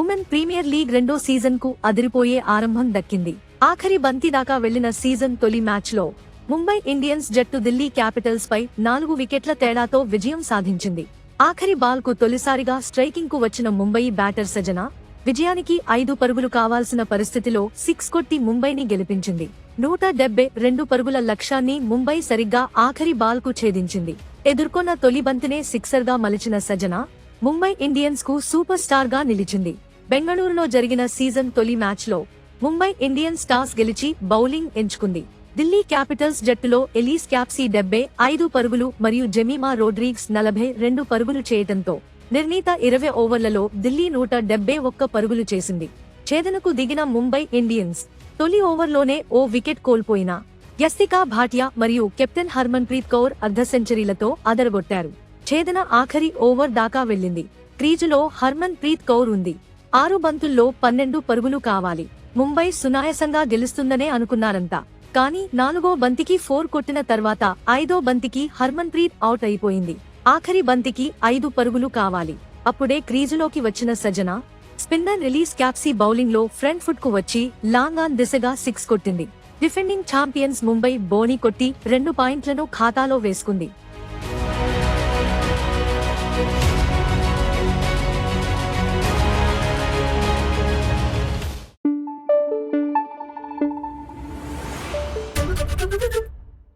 Women premier league రెండో సీజన్కు అదిరిపోయే ఆరంభం దక్కింది. ఆఖరి బంతి దాకా వెళ్ళిన సీజన్ తొలి మ్యాచ్లో ముంబై ఇండియన్స్ జట్టు ఢిల్లీ క్యాపిటల్స్ పై నాలుగు వికెట్ల తేడాతో విజయం సాధించింది. ఆఖరి బాల్కు తొలిసారిగా స్ట్రైకింగ్కు వచ్చిన ముంబై బ్యాటర్ సజన విజయానికి ఐదు పరుగులు కావాల్సిన పరిస్థితిలో సిక్స్ కొట్టి ముంబైని గెలిపించింది. నూట డెబ్బై రెండు పరుగుల లక్ష్యాన్ని ముంబై సరిగ్గా ఆఖరి బాల్కు ఛేదించింది. ఎదుర్కొన్న తొలి బంతినే సిక్సర్గా మలిచిన సజన ముంబై ఇండియన్స్కు సూపర్ స్టార్గా నిలిచింది. బెంగళూరులో జరిగిన సీజన్ తొలి మ్యాచ్లో ముంబై ఇండియన్స్ టాస్ గెలిచి బౌలింగ్ ఎంచుకుంది. ఢిల్లీ క్యాపిటల్స్ జట్టులో ఎలీస్ క్యాప్సీ డెబ్బై ఐదు పరుగులు మరియు జెమీమా రోడ్రిగ్స్ నలభై రెండు పరుగులు చేయటంతో నిర్ణీత ఇరవై ఓవర్లలో ఢిల్లీ నూట డెబ్బై ఒక్క పరుగులు చేసింది. ఛేదనకు దిగిన ముంబై ఇండియన్స్ తొలి ఓవర్లోనే ఓ వికెట్ కోల్పోయినా యస్తికా భాటియా మరియు కెప్టెన్ హర్మన్ ప్రీత్ కౌర్ అర్ధ సెంచరీలతో అదరగొట్టారు. ఛేదన ఆఖరి ఓవర్ దాకా వెళ్ళింది. క్రీజులో హర్మన్ ప్రీత్ కౌర్ ఉంది. ఆరు బంతుల్లో పన్నెండు పరుగులు కావాలి. ముంబై సునాయసంగా గెలుస్తుందనే అనుకున్నారంతా కానీ నాలుగో బంతికి ఫోర్ కొట్టిన తర్వాత ఐదో బంతికి హర్మన్ ప్రీత్ అవుట్ అయిపోయింది. ఆఖరి బంతికి ఐదు పరుగులు కావాలి. అప్పుడే క్రీజులోకి వచ్చిన సజన స్పిన్నర్ రిలీజ్ క్యాప్సీ బౌలింగ్లో ఫ్రంట్ ఫుట్కు వచ్చి లాంగ్ ఆన్ దిశగా సిక్స్ కొట్టింది. డిఫెండింగ్ ఛాంపియన్స్ ముంబై బోని కొట్టి రెండు పాయింట్లను ఖాతాలో వేసుకుంది.